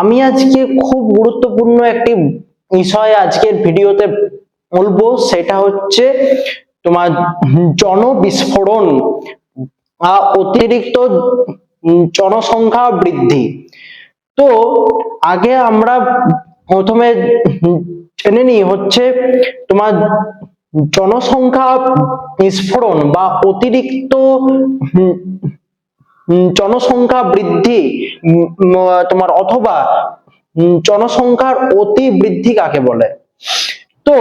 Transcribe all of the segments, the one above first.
আমি আজকে খুব গুরুত্বপূর্ণ একটি বিষয় আজকের ভিডিওতে বলব, সেটা হচ্ছে তোমার জনবিস্ফোরণ অতিরিক্ত জনসংখ্যা বৃদ্ধি। তো আগে আমরা প্রথমে জেনে নিই হচ্ছে তোমার জনসংখ্যা বিস্ফোরণ বা অতিরিক্ত জনসংখ্যা বৃদ্ধি তোমার অথবা জনসংখ্যার অতি বৃদ্ধি কাকে বলে? তো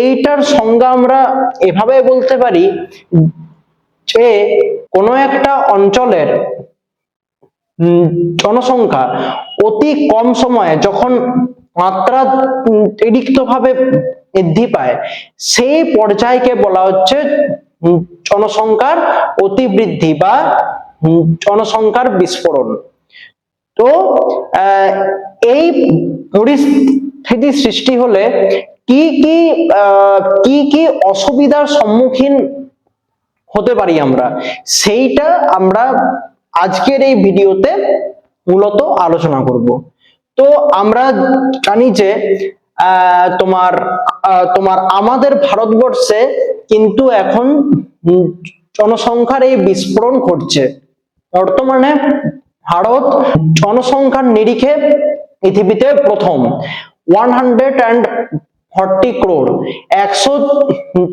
এইটার সংজ্ঞা আমরা এভাবে বলতে পারি যে কোনো একটা অঞ্চলের জনসংখ্যা অতি কম সময়ে যখন মাত্রা ভাবে বৃদ্ধি পায়, সেই পর্যায়কে বলা হচ্ছে জনসংখ্যার অতি বৃদ্ধি বা জনসংখ্যার বিস্ফোরণ। তো এই পরিস্থিতি সৃষ্টি হলে কি কি কি কি অসুবিধার সম্মুখীন হতে পারি আমরা? সেইটা আমরা আজকের এই ভিডিওতে মূলত আলোচনা করব। তো আমরা জানি যে তোমার তোমার আমাদের ভারতবর্ষে কিন্তু এখন জনসংখ্যার এই বিস্ফোরণ ঘটছে। বর্তমানে ভারত জনসংখ্যার নিরিখে পৃথিবীতে প্রথম। One hundred and forty crore একশো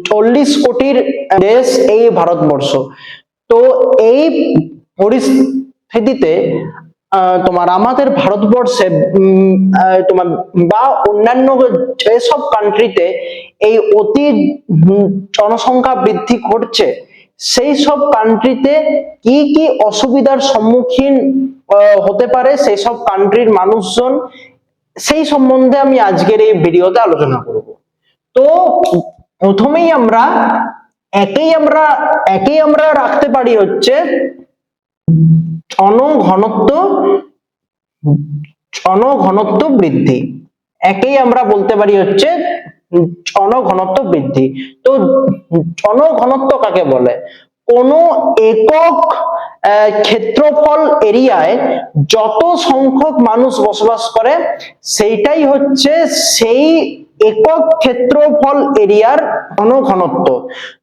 চল্লিশ কোটির দেশ এই ভারতবর্ষ। তো এই পরিস্থিতিতে তোমার আমাদের ভারতবর্ষে তোমার বা অন্যান্য যেসব কান্ট্রিতে এই অতি জনসংখ্যা বৃদ্ধি ঘটছে সেই সব কান্ট্রিতে কি কি অসুবিধার সম্মুখীন হতে পারে সেই সব কান্ট্রির মানুষজন, সেই সম্বন্ধে আমি আজকের এই ভিডিওতে আলোচনা করব। তো প্রথমেই আমরা, একেই আমরা একেই আমরা রাখতে পারি হচ্ছে জনঘনত্ব জনঘনত্ব বৃদ্ধি। একেই আমরা বলতে পারি হচ্ছে জনঘনত্ব বৃদ্ধি। তো জনঘনত্ব কাকে বলে? কোন একক ক্ষেত্রফল এরিয়ায় যত সংখ্যক মানুষ বসবাস করে, সেইটাই হচ্ছে সেই একক ক্ষেত্রফল এরিয়ার জনঘনত্ব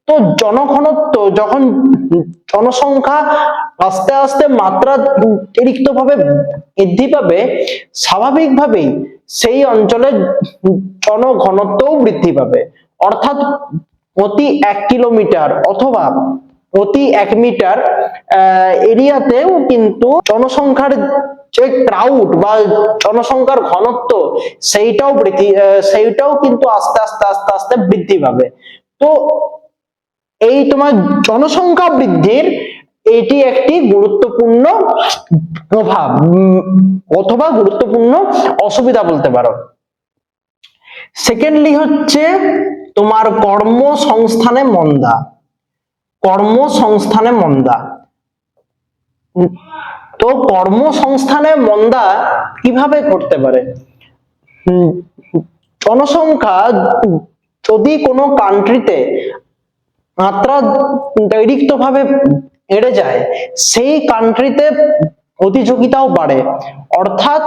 তো জনঘনত্ব যখন জনসংখ্যা আস্তে আস্তে মাত্রা অতিরিক্ত ভাবে বৃদ্ধি পাবে, স্বাভাবিকভাবেই সেই অঞ্চলের জনঘনত্বও বৃদ্ধি পাবে। অর্থাৎ প্রতি এক কিলোমিটার অথবা প্রতি এক মিটার এরিয়াতেও কিন্তু জনসংখ্যার যে ক্রাউড বা জনসংখ্যার ঘনত্ব সেইটাও বৃদ্ধি সেইটাও কিন্তু আস্তে আস্তে আস্তে আস্তে বৃদ্ধি পাবে। তো এই তোমার জনসংখ্যা বৃদ্ধির এটি একটি গুরুত্বপূর্ণ প্রভাব অথবা গুরুত্বপূর্ণ অসুবিধা বলতে পারো। সেকেন্ডলি হচ্ছে তোমার কর্মসংস্থানে মন্দা। কর্মসংস্থানে মন্দা। তো কর্মসংস্থানে মন্দা কীভাবে ঘটতে পারে? জনসংখ্যা যদি কোনো কান্ট্রিতে মাত্রা অতিরিক্ত ভাবে বেড়ে যায়, সেই কান্ট্রিতে প্রতিযোগিতাও বাড়ে। অর্থাৎ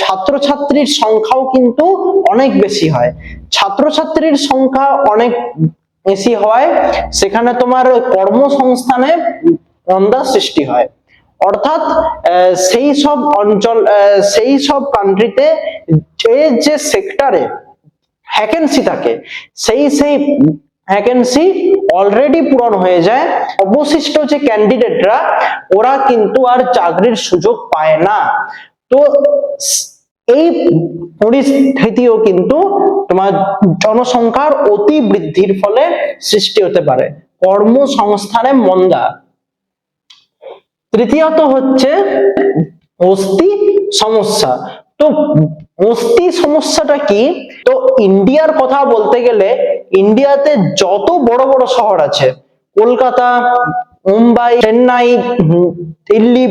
ছাত্রছাত্রীর সংখ্যাও কিন্তু অনেক বেশি হয়। ছাত্রছাত্রীর সংখ্যা অনেক বেশি হয়, সেখানে তোমার কর্মসংস্থানে মন্দা সৃষ্টি হয়। অর্থাৎ সেই সব অঞ্চল সেই সব কান্ট্রিতে যে যে সেক্টরে ভ্যাকেন্সি থাকে, সেই সেই ভ্যাকেন্সি অলরেডি পূরণ হয়ে যায়। অবশিষ্ট যে ক্যান্ডিডেটরা ওরা কিন্তু আর চাকরির সুযোগ পায় না। তো এই পরিস্থিতিও কিন্তু তোমার জনসংখ্যার অতি বৃদ্ধির ফলে সৃষ্টি হতে পারে। কর্মসংস্থানে মন্দা। তৃতীয়ত হচ্ছে বস্তি সমস্যা। তো বস্তি সমস্যাটা কি? তো ইন্ডিয়ার কথা বলতে গেলে ইন্ডিয়াতে যত বড় বড় শহর আছে, কলকাতা, মুম্বাই, চেন্নাই, দিল্লি,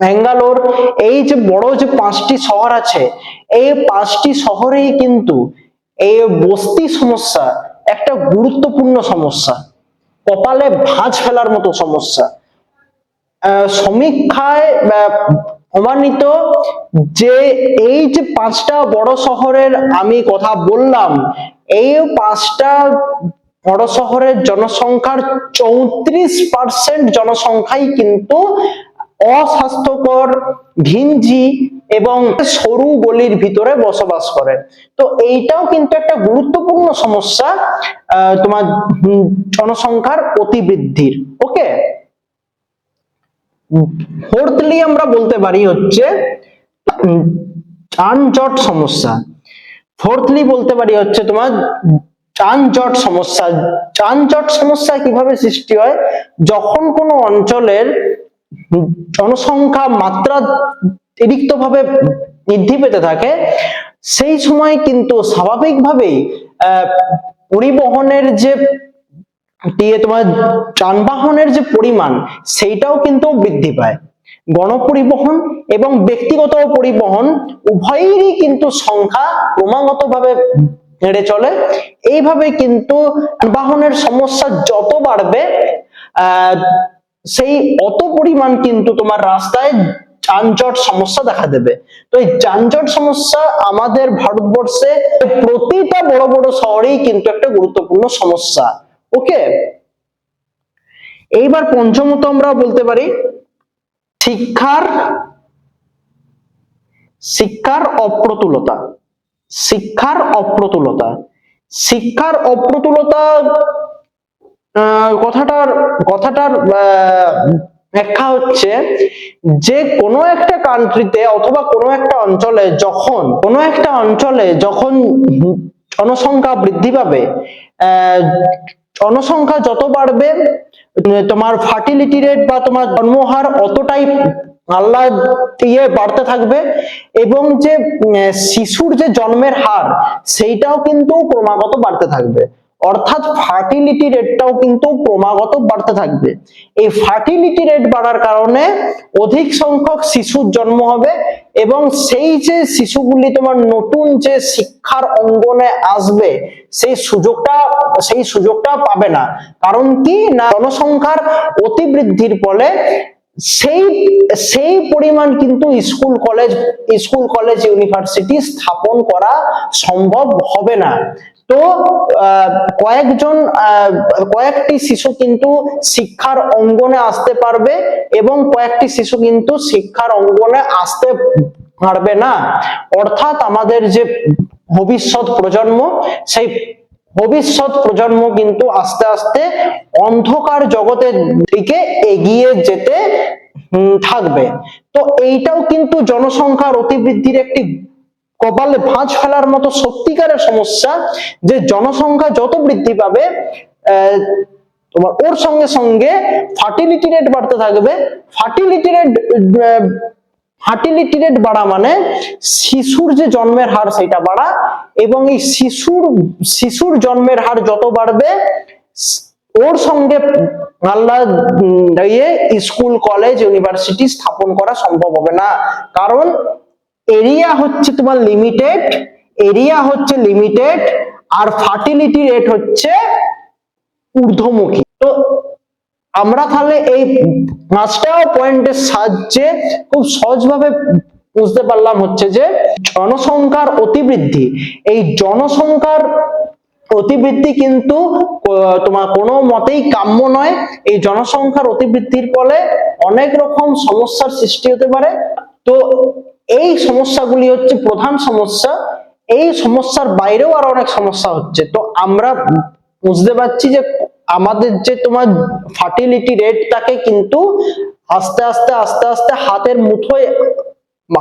ব্যাঙ্গালোর, এই যে বড় যে পাঁচটি শহর আছে, এই পাঁচটি শহরেই কিন্তু এই বস্তি সমস্যা একটা গুরুত্বপূর্ণ সমস্যা। কপালে ভাঁজ ফেলার মতো সমস্যা। সমীক্ষায় প্রমাণিত যে এই যে পাঁচটা বড় শহরের আমি কথা বললাম, এই পাঁচটা বড় শহরের জনসংখ্যার চৌত্রিশ পার্সেন্ট জনসংখ্যাই কিন্তু অস্বাস্থ্যকর, ঘিঞ্জি এবং সরু গলির ভিতরে বসবাস করে। তো এইটাও কিন্তু একটা গুরুত্বপূর্ণ সমস্যা তোমার জনসংখ্যার অতিবৃদ্ধির। ওকে ফোর্থলি আমরা বলতে পারি হচ্ছে উম, যানজট সমস্যা। ফোর্থলি বলতে পারি হচ্ছে তোমার যানজট সমস্যা। যানজট সমস্যা কীভাবে সৃষ্টি হয়? যখন কোনো অঞ্চলের জনসংখ্যা মাত্রা অতিরিক্ত ভাবে বৃদ্ধি পেতে থাকে সেই সময় কিন্তু স্বাভাবিকভাবেই পরিবহনের যে দিয়ে তোমার যানবাহনের যে পরিমাণ, সেইটাও কিন্তু বৃদ্ধি পায়। গণপরিবহন এবং ব্যক্তিগত পরিবহন উভয়েরই কিন্তু সংখ্যা ক্রমাগতভাবে বেড়ে চলে। এইভাবে কিন্তু যানবাহনের সমস্যা যত বাড়বে সেই অত পরিমাণ কিন্তু তোমার রাস্তায় যানজট সমস্যা দেখা দেবে। তো এই যানজট সমস্যা আমাদের ভারতবর্ষে প্রতিটা বড় বড় শহরেই কিন্তু একটা গুরুত্বপূর্ণ সমস্যা। ওকে এইবার পঞ্চমত আমরা বলতে পারি শিক্ষার শিক্ষার অপ্রতুলতা। শিক্ষার অপ্রতুলতা। শিক্ষার অপ্রতুলতা কথাটার কথাটার ব্যাখ্যা হচ্ছে যে কোনো একটা কান্ট্রিতে অথবা কোনো একটা অঞ্চলে যখন, কোনো একটা অঞ্চলে যখন জনসংখ্যা বৃদ্ধি পাবে জনসংখ্যা যত বাড়বে তোমার ফার্টিলিটি রেট বা তোমার জন্মহার অতটাই আল্লাহ দিয়ে বাড়তে থাকবে এবং যে শিশুর যে জন্মের হার, সেইটাও কিন্তু ক্রমাগত বাড়তে থাকবে। অর্থাৎ ফার্টিলিটি রেটটাও কিন্তু ক্রমাগত বাড়তে থাকবে। এই ফার্টিলিটি রেট বাড়ার কারণে অধিক সংখ্যক শিশুর জন্ম হবে এবং সেই যে শিশুগুলি তোমার নতুন যে শিক্ষার অঙ্গনে আসবে, সেই সুযোগটা সেই সুযোগটা পাবে না। কারণ কি? না, জনসংখ্যার অতিবৃদ্ধির ফলে সেই সেই পরিমাণ কিন্তু school, college school, college, university স্থাপন করা সম্ভব হবে না। তো কয়েকজন কয়েকটি শিশু কিন্তু শিক্ষার অঙ্গনে আসতে পারবে এবং কয়েকটি শিশু কিন্তু শিক্ষার অঙ্গনে আসতে পারবে না। অর্থাৎ আমাদের যে ভবিষ্যৎ প্রজন্ম, সেই ভবিষ্যৎ প্রজন্ম কিন্তু আস্তে আস্তে অন্ধকার জগতের দিকে এগিয়ে যেতে থাকবে। তো এইটাও কিন্তু জনসংখ্যার অতিবৃদ্ধির একটি কপালে ভাঁজ ফেলার মতো সত্যিকারের সমস্যা যে জনসংখ্যা যত বৃদ্ধি পাবে তোমার ওর সঙ্গে সঙ্গে ফার্টিলিটি রেট বাড়তে থাকবে। ফার্টিলিটি রেট ফার্টিলিটি রেট বাড়া মানে শিশুর যে জন্মের হার সেটা বাড়া এবং এই শিশুর শিশুর জন্মের হার যত বাড়বে, ওর সঙ্গে আল্লাহ দিয়ে স্কুল কলেজ ইউনিভার্সিটি স্থাপন করা সম্ভব হবে না। কারণ এরিয়া হচ্ছে তোমার লিমিটেড এরিয়া হচ্ছে লিমিটেড আর ফার্টিলিটি রেট হচ্ছে ঊর্ধ্বমুখী। তো আমরা তাহলে এই পাঁচটা পয়েন্টের সাহায্যে খুব সহজভাবে বুঝতে পারলাম হচ্ছে যে জনসংখ্যার অতিবৃদ্ধি। এই জনসংখ্যার অতিবৃদ্ধি কিন্তু তোমার কোনো মতেই কাম্য নয়। এই জনসংখ্যার অতিবৃদ্ধির ফলে অনেক রকম সমস্যার সৃষ্টি হতে পারে। তো এই সমস্যাগুলি হচ্ছে প্রধান সমস্যা। এই সমস্যার বাইরেও আরও অনেক সমস্যা হচ্ছে। তো আমরা বুঝতে পারছি যে আমাদের যে তোমার ফার্টিলিটি রেটটাকে কিন্তু আস্তে আস্তে আস্তে আস্তে হাতের মুঠোয়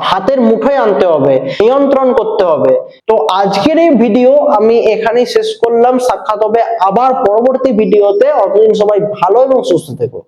হাতের মুঠোয় আনতে হবে, নিয়ন্ত্রণ করতে হবে। তো আজকের এই ভিডিও আমি এখানেই শেষ করলাম। সাক্ষাৎ হবে আবার পরবর্তী ভিডিওতে অতদিন সবাই ভালো এবং সুস্থ থেকো।